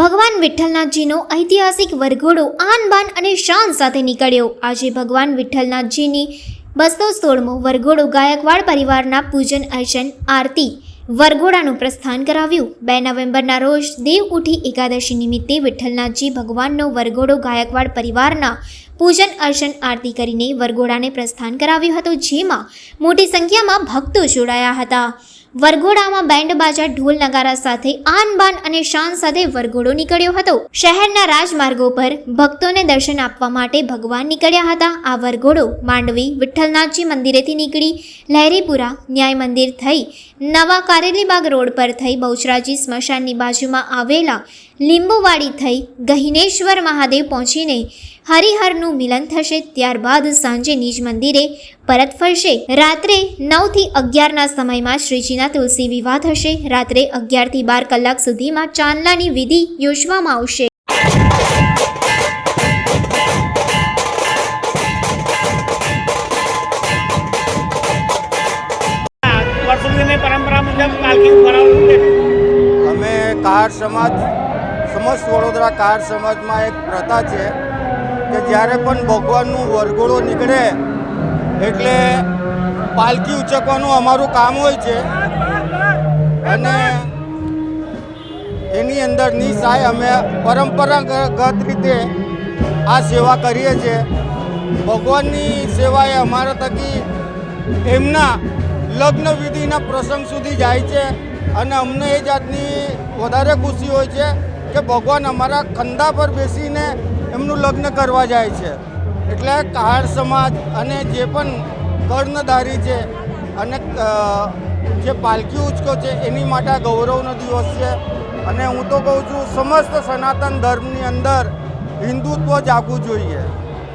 ભગવાન વિઠ્ઠલનાથજીનો ઐતિહાસિક વરઘોડો આન બાન અને શાન સાથે નીકળ્યો. આજે ભગવાન વિઠ્ઠલનાથજીની બસો સોળમો વરઘોડો ગાયકવાડ પરિવારના પૂજન અર્ચન, આરતી વરઘોડાનું પ્રસ્થાન કરાવ્યું. બે નવેમ્બરના રોજ દેવ ઉઠી એકાદશી નિમિત્તે વિઠ્ઠલનાથજી ભગવાનનો વરઘોડો ગાયકવાડ પરિવારના પૂજન અર્ચન આરતી કરીને વરઘોડાને પ્રસ્થાન કરાવ્યું હતું, જેમાં મોટી સંખ્યામાં ભક્તો જોડાયા હતા. વરઘોડામાં બેન્ડ બાજા, ઢોલ નગારા સાથે આન બાન અને શાન સાથે વરઘોડો નીકળ્યો હતો. શહેરના રાજમાર્ગો પર ભક્તોને દર્શન આપવા માટે ભગવાન નીકળ્યા હતા. આ વરઘોડો માંડવી, વિઠ્ઠલનાથજી મંદિરેથી નીકળી, લહેરીપુરા, ન્યાય મંદિર થઈ, નવા કારેલીબાગ રોડ પર થઈ બહુચરાજી સ્મશાનની બાજુમાં આવેલા લીંબુવાડી થઈ ગહિનેશ્વર મહાદેવ પહોંચીને હરિહરનું મિલન થશે. ત્યારબાદ સાંજે નિજ મંદિરે પરત ફરશે. રાત્રે નવથી અગિયારના સમયમાં શ્રીજીના તુલસી વિવાહ થશે. રાત્રે અગિયારથી બાર કલાક સુધીમાં ચાંદલાની વિધિ યોજવામાં આવશે. પરંપરા મુજબ અમે કાર સમાજ સમસ્ત વડોદરા કાર સમાજમાં એક પ્રથા છે કે જ્યારે પણ ભગવાનનું વરઘોડો નીકળે એટલે પાલખી ઉચકવાનું અમારું કામ હોય છે. અને એની અંદર સાય અમે પરંપરાગત રીતે આ સેવા કરીએ છીએ. ભગવાનની સેવા એ અમારા થકી એમના લગ્ન વિધિના પ્રસંગ સુધી જાય છે. અને અમને એ જાતની વધારે ખુશી હોય છે. કે ભગવાન અમારા ખંધા પર બેસીને એમનું લગ્ન કરવા જાય છે. એટલે કહાર સમાજ અને જે પણ કર્ણધારી છે અને જે પાલખી ઉચકો છે, એની માટે ગૌરવનો દિવસ છે. અને હું તો કહું છું, સમસ્ત સનાતન ધર્મની અંદર હિન્દુત્વ જાગવું જોઈએ.